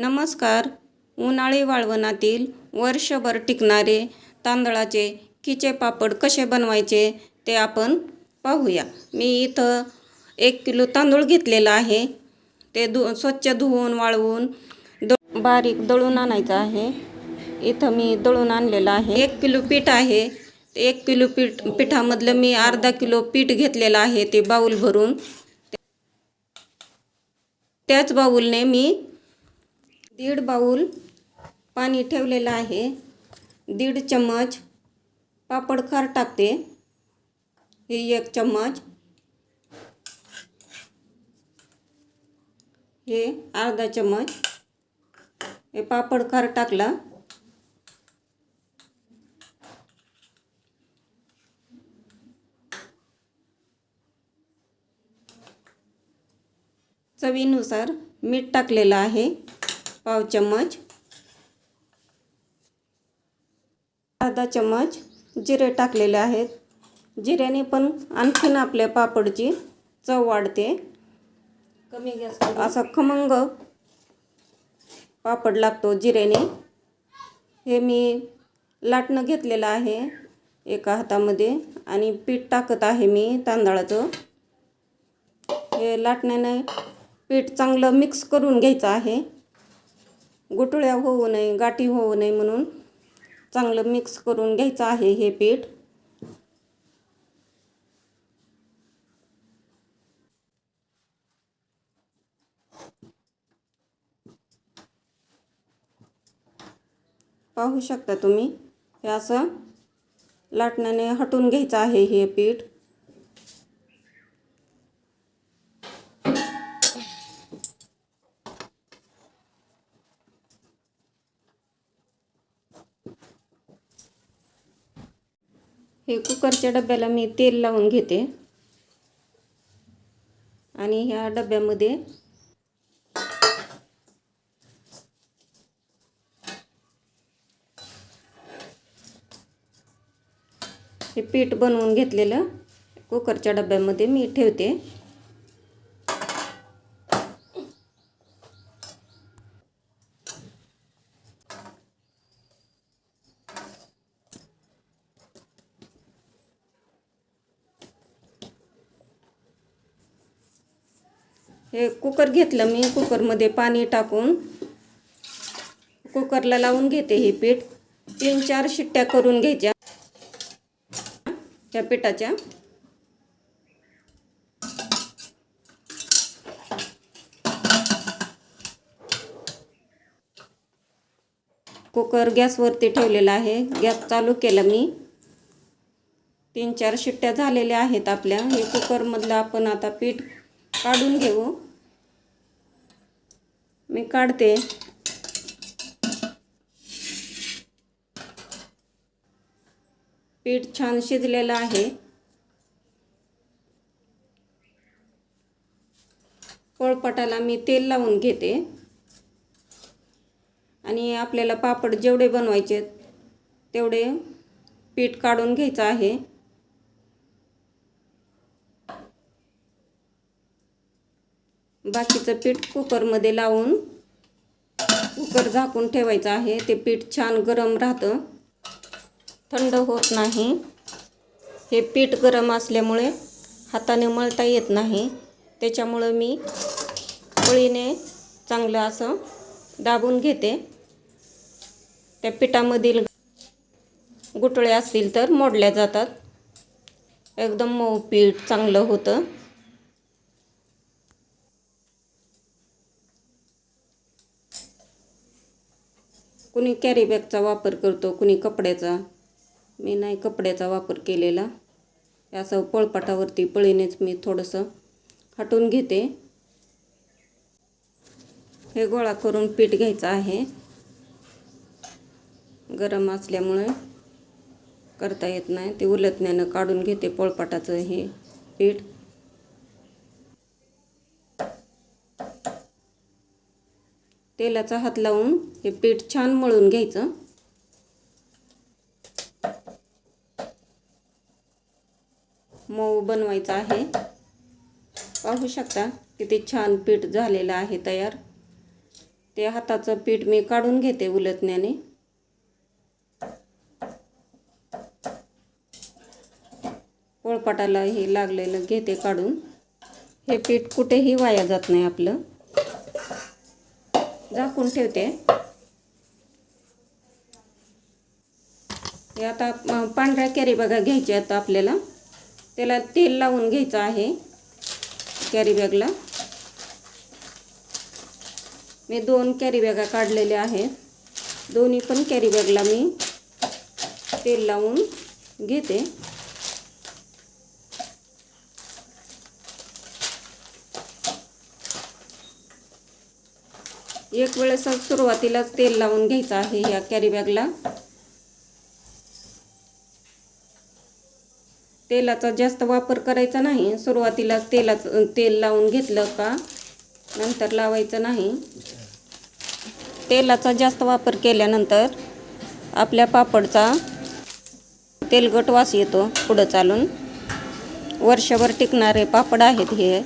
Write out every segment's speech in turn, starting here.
नमस्कार. उन्हाळी वाळवणातील वर्षभर टिकणारे तांदळाचे खिचे पापड कसे बनवायचे ते आपण पाहूया. मी इथं एक किलो तांदूळ घेतलेला आहे. ते धु स्वच्छ धुवून वाळवून द बारीक दळून आणायचं आहे. इथं मी दळून आणलेलं आहे. एक किलो पीठ आहे. ते एक किलो पीठ पिठामधलं मी अर्धा किलो पीठ घेतलेलं आहे ते बाऊल भरून. त्याच बाऊलने मी दीड बाऊल पाणी ठेवलेलं आहे. दीड चम्मच पापड खार टाकते. हे एक चम्मच. हे अर्धा चम्मच. हे पापड खार टाकला. चवीनुसार मीठ टाकलेलं आहे. पाव चम्मच अर्धा चम्मच जिरे टाकलेले आहेत. जिऱ्याने पण आणखीन आपल्या पापडची चव वाढते. कमी गॅस असा खमंग पापड लागतो जिऱ्याने. हे मी लाटणं घेतलेलं आहे एका हातामध्ये आणि पीठ टाकत आहे मी तांदळाचं. हे लाटण्याने पीठ चांगलं मिक्स करून घ्यायचं आहे. गुटळ्या होऊ नये गाठी होऊ नये म्हणून चांगलं मिक्स करून घ्यायचं आहे हे पीठ. पाहू शकता तुम्ही हे असं लाटण्याने हटून घ्यायचं आहे हे पीठ. हे कुकरच्या डब्याला मी तेल लावून घेते. आणि ह्या डब्यामध्ये हे पीठ बनवून घेतलेलं कुकरच्या डब्यामध्ये मी ठेवते. हे कुकर घेतलं मी कुकरमध्ये पाणी टाकून. कुकरला लावून घेते हे पीठ. तीन चार शिट्ट्या करून घ्यायच्या. त्या पिठाच्या. कुकर गॅसवरती ठेवलेला आहे. गॅस चालू केला मी. तीन चार शिट्ट्या झालेल्या आहेत आपल्या. हे कुकरमधलं आपण आता पीठ काढून घेऊ. मी काढते. पीठ छान शिजलेलं आहे. पोळपटाला मी तेल लावून घेते. आणि आपल्याला पापड जेवढे बनवायचे तेवढे पीठ काढून घ्यायचं आहे. बाकीचं पीठ कुकरमध्ये लावून कुकर झाकून ठेवायचं आहे. ते पीठ छान गरम राहतं. थंड होत नाही. हे पीठ गरम असल्यामुळे हाताने मळता येत नाही. त्याच्यामुळं मी पळीने चांगलं असं दाबून घेते. त्या पिठामधील गुटळे असतील तर मोडल्या जातात. एकदम मऊ पीठ चांगलं होतं. कुणी कॅरीबॅगचा वापर करतो कुणी कपड्याचा. मी नाही कपड्याचा वापर केलेला. असं पळपाटावरती पळीनेच मी थोडंसं हटून घेते. हे गोळा करून पीठ घ्यायचं आहे. गरम असल्यामुळे करता येत नाही. ते उलटण्यानं काढून घेते पोळपाटाचं हे पीठ. तेलाचा हात लावून हे पीठ छान मळून घ्यायचं. मऊ बनवायचं आहे. पाहू शकता किती छान पीठ झालेलं आहे तयार. ते हाताचं पीठ मी काढून घेते उलटण्याने. पोळपाटाला हे लागलेलं घेते काढून. हे पीठ कुठेही वाया जात नाही आपलं. झाकून ठेवते. हे आता पांढऱ्या कॅरी बॅगा घ्यायच्या आहेत आपल्याला. त्याला तेल लावून घ्यायचं आहे कॅरी बॅगला. मी दोन कॅरी बॅगा काढलेल्या आहेत. दोन्ही पण कॅरी बॅगला मी तेल लावून घेते. एक वेळेस सुरुवातीलाच तेल लावून घ्यायचं आहे या कॅरी बॅगला तेलाचा जास्त वापर करायचा नाही. सुरुवातीलाच तेलाचं तेल लावून घेतलं का नंतर लावायचं नाही. तेलाचा जास्त वापर केल्यानंतर आपल्या पापडचा तेलगट वास येतो पुढं चालून. वर्षभर टिकणारे पापड आहेत हे.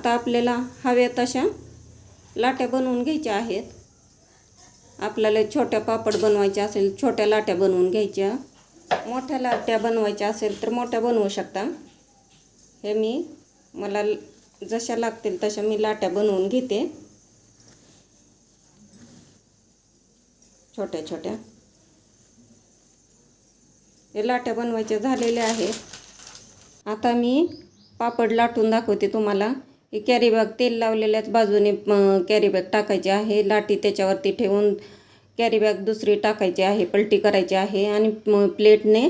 आता आपल्याला हव्या तशा लाट्या बनवून घ्यायच्या आहेत. आपल्याला छोट्या पापड बनवायच्या असेल छोट्या लाट्या बनवून घ्यायच्या. मोठ्या लाट्या बनवायच्या असेल तर मोठ्या बनवू शकता. हे मी मला जशा लागतील तशा मी लाट्या बनवून घेते. छोट्या छोट्या. हे लाट्या बनवायच्या झालेल्या आहेत. आता मी पापड लाटून दाखवते तुम्हाला. हे कॅरीबॅग तेल लावलेल्याच बाजूने कॅरीबॅग टाकायची आहे. लाटी त्याच्यावरती ठेवून कॅरीबॅग दुसरी टाकायची आहे पलटी करायची आहे आणि प्लेटने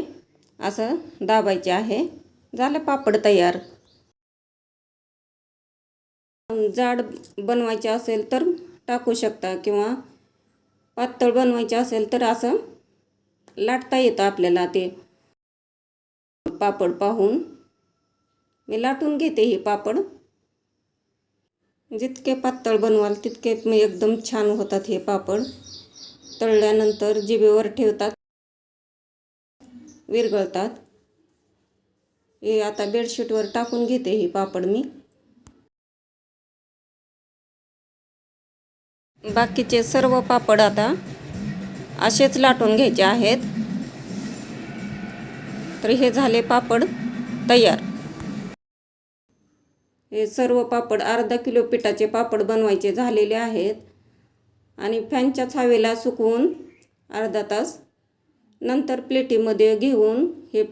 असं दाबायचे आहे. झालं पापड तयार. जाड बनवायचे असेल तर टाकू शकता किंवा पातळ बनवायचे असेल तर असं लाटता येतं आपल्याला ते. पापड पाहून. मी लाटून घेते हे पापड. जितके पातळ बनवाल तितके म- एकदम छान होतात हे पापड. तळल्यानंतर जिभेवर ठेवतात. विरघळतात. हे आता बेडशीटवर टाकून घेते हे पापड मी. बाकीचे सर्व पापड आता असेच लाटून घ्यायचे आहेत. तर हे झाले पापड तयार. हे सर्व पापड अर्धा किलो पिठाचे पापड बनवायचे झालेले आहेत. आणि फॅनच्या छावेला सुकवून अर्धा तास नंतर प्लेटीमध्ये घेऊन हे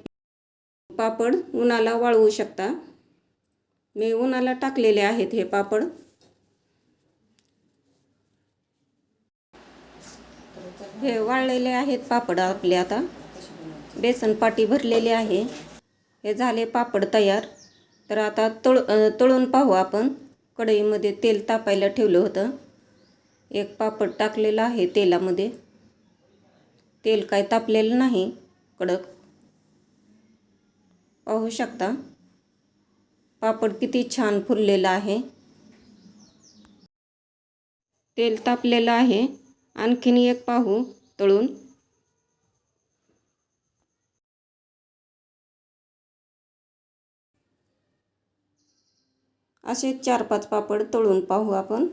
पापड उन्हाला वाळवू शकता. मी उन्हाला टाकलेले आहेत हे पापड. हे वाळलेले आहेत पापड आपले आता. बेसन पाटी भरलेली आहे. हे झाले पापड तयार. तर आता तळ तळून पाहू आपण. कढईमध्ये तेल तापायला ठेवलं होतं. एक पापड टाकलेलं आहे तेलामध्ये. तेल काय तापलेलं नाही. कडक. पाहू शकता. पापड किती छान फुललेलं आहे. तेल तापलेलं आहे. आणखीन एक पाहू तळून. असे चार पाच पापड तळून पाहू आपण.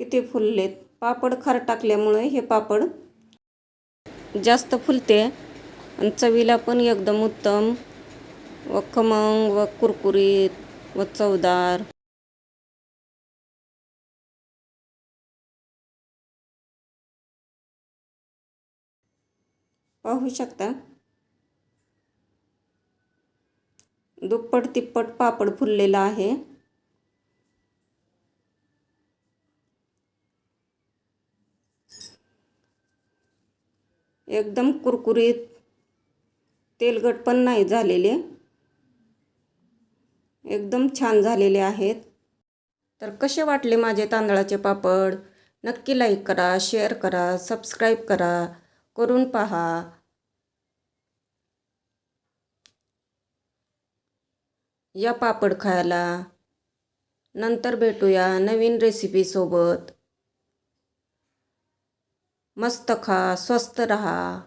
किती फुललेत. पापड खार टाकल्यामुळे हे पापड जास्त फुलते. आणि चवीला पण एकदम उत्तम. व खमंग व कुरकुरीत व चवदार. पाहू शकता? दुप्पट तिप्पट पापड फुललेला आहे. एकदम कुरकुरीत तेलगट पण नाही झालेले. एकदम छान झालेले आहेत. तर कसे वाटले माझे तांदळाचे पापड? नक्की लाईक करा शेअर करा सबस्क्राईब करा. करून पहा. या पापड खायला. नंतर भेटूया नवीन रेसिपीसोबत मस्त खा स्वस्त रहा.